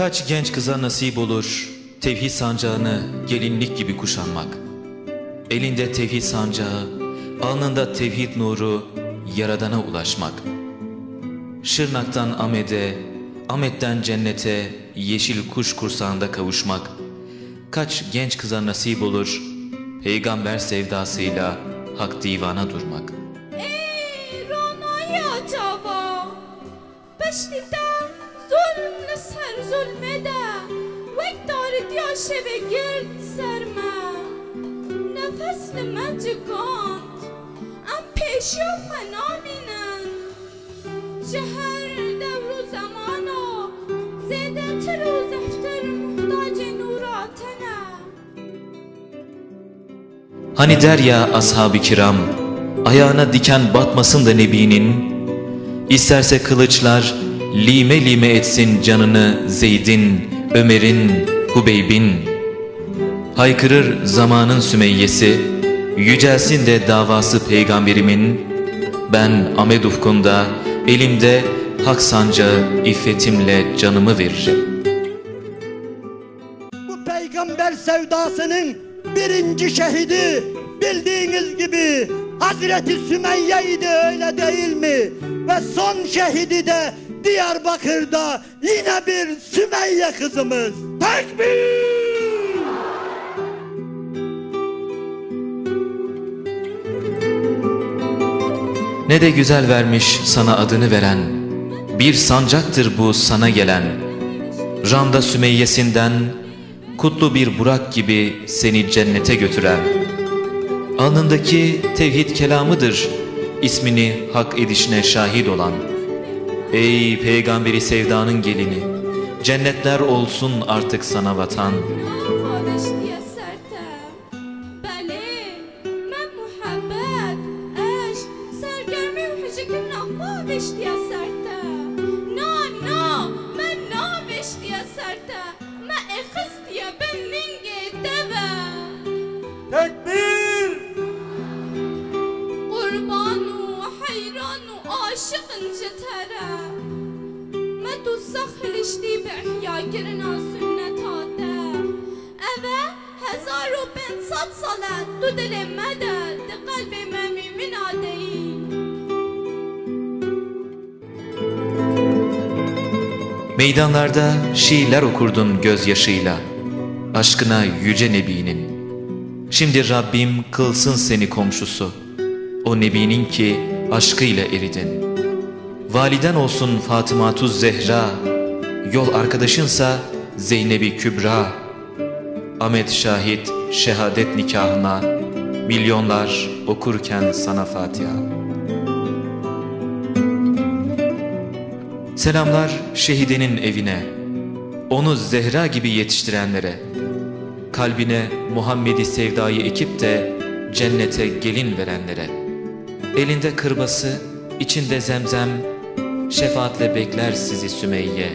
Kaç genç kıza nasip olur tevhid sancağını gelinlik gibi kuşanmak. Elinde tevhid sancağı, alnında tevhid nuru yaradana ulaşmak. Şırnak'tan Amed'e, Ahmet'ten cennete yeşil kuş kursağında kavuşmak. Kaç genç kıza nasip olur peygamber sevdasıyla hak divana durmak. Ey Rana'ya acaba? Beşliden ظلم سر ظلمه ده وک دارد یا شب گرد سرما نفس من جگاند ام پیشی و فنا بینن جهر دور و زمانو زیده تر و زفتر محتاج نوراتنه Hani der ya ashab-ı kiram, ayağına diken batmasın da Nebi'nin, isterse kılıçlar lime lime etsin canını Zeyd'in, Ömer'in, Hubeyb'in. Haykırır zamanın Sümeyyesi, yücelsin de davası peygamberimin, ben Ahmet ufkunda, elimde hak sancağı iffetimle canımı veririm. Bu peygamber sevdasının birinci şehidi bildiğiniz gibi Hazreti Sümeyye idi öyle değil mi? Ve son şehidi de Diyarbakır'da yine bir Sümeyye kızımız. Tekbir! Ne de güzel vermiş sana adını veren, bir sancaktır bu sana gelen. Randa Sümeyyesinden, kutlu bir Burak gibi seni cennete götüren. Alnındaki tevhid kelamıdır, ismini hak edişine şahit olan. Ey peygamberi sevdanın gelini, cennetler olsun artık sana vatan. خواهشتی سرتم بله من عاشق جترم من دوست خلشتی به احیا گرنا سنت آده اوه هزار و پنصد ساله دو دل مدد قلب من من آدهی Meydanlarda şiirler okurdun gözyaşıyla, aşkına yüce Nebi'nin. Şimdi Rabbim kılsın seni komşusu, o Nebi'nin ki aşkıyla eridin. Validen olsun Fatıma Tuz Zehra, yol arkadaşınsa Zeynebi Kübra. Ahmet Şahit şehadet nikahına, milyonlar okurken sana Fatiha. Selamlar şehidenin evine, onu Zehra gibi yetiştirenlere, kalbine Muhammed'i sevdayı ekip de cennete gelin verenlere, elinde kırbası, içinde zemzem, şefaatle bekler sizi Sümeyye,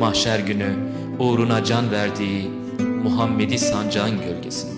mahşer günü uğruna can verdiği Muhammed'i sancağın gölgesinde.